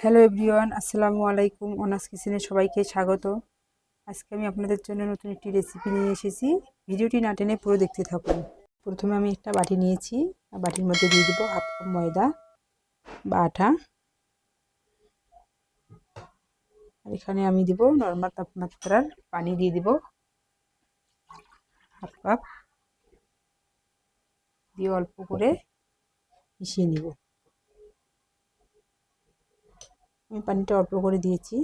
Hello everyone, আসসালামু আলাইকুম। অনাস কিচেনে সবাইকে স্বাগত। আজকে আমি আপনাদের জন্য নতুন একটি রেসিপি নিয়ে এসেছি। ভিডিওটি না টেনে পুরো দেখতে থাকুন। প্রথমে আমি একটা বাটি নিয়েছি। আর বাটির মধ্যে দিয়ে দেবো হাফ কাপ ময়দা বা আঠা। আর এখানে আমি দিব নর্মাল তাপমাত্রার পানি দিয়ে দিব হাফ কাপ। দিয়ে অল্প করে মিশিয়ে নিব। আমি পানিটা অল্প করে দিয়েছি।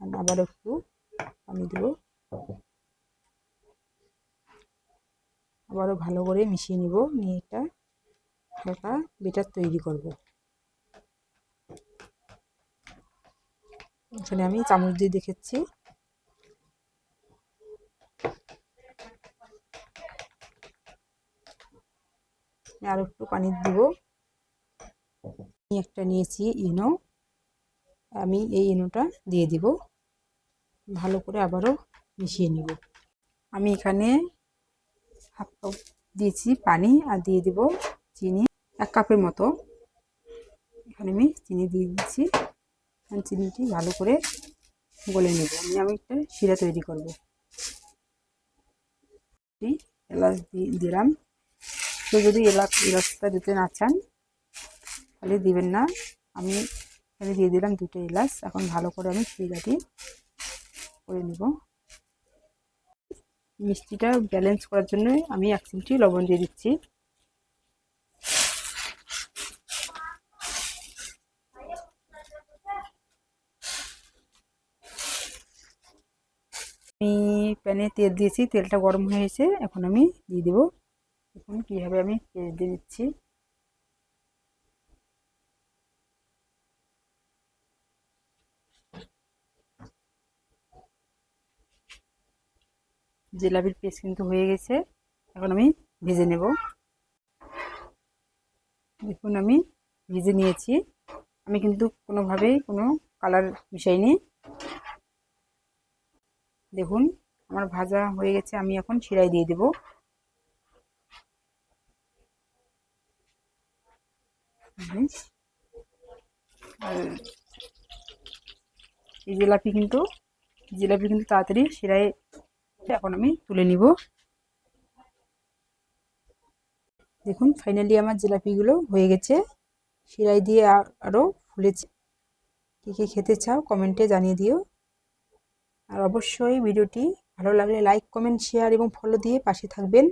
আবার একটু পানি দেব। আবারও ভালো করে মিশিয়ে নিব। নিয়ে এটা হালকা বেটার তৈরি করব। এখানে আমি চামচ দিয়ে দেখেছি। আর একটু পানি দিব। একটা নিয়েছি, ইনো। আমি এই ইনোটা দিয়ে দিব। ভালো করে আবারও মিশিয়ে নিব। আমি এখানে হাফ কাপ দিয়েছি পানি আর দিয়ে দিব চিনি, এক কাপের মতো। এখানে আমি চিনি দিয়ে দিচ্ছি। চিনিটি ভালো করে গলে নেব। আমি আমি একটা শিরা তৈরি করব। এলাচ দিয়ে দিলাম। কেউ যদি এলাচ, এলাচটা দিতে না চান তাহলে দিবেন না। আমি এখানে দিয়ে দিলাম দুটো এলাচ। এখন ভালো করে আমি শিরাটি করে নেব। মিষ্টিটা ব্যালেন্স করার জন্য আমি এক চিমটি লবণ দিয়ে দিচ্ছি। আমি প্যানে তেল দিয়েছি। তেলটা গরম হয়েছে এখন আমি দিয়ে দেবো। দেখুন কীভাবে আমি পেঁয়াজ দিয়ে দিচ্ছি। জিলাপির পেস্ট কিন্তু হয়ে গেছে। এখন আমি ভেজে নেব। দেখুন, আমি ভেজে নিয়েছি। আমি কিন্তু কোনোভাবেই কোনো কালার মিশাইনি। দেখুন, আমার ভাজা হয়ে গেছে। আমি এখন ছিড়াই দিয়ে দেব। এই জিলাপি কিন্তু জিলাপি কিন্তু তাড়াতাড়ি সেরাই এখন আমি তুলে নিব। দেখুন ফাইনালি আমার জিলাপিগুলো হয়ে গেছে। সিরাই দিয়ে আরও ফুলেছে। কী কী খেতে চাও কমেন্টে জানিয়ে দিও। আর অবশ্যই ভিডিওটি ভালো লাগলে লাইক কমেন্ট শেয়ার এবং ফলো দিয়ে পাশে থাকবেন।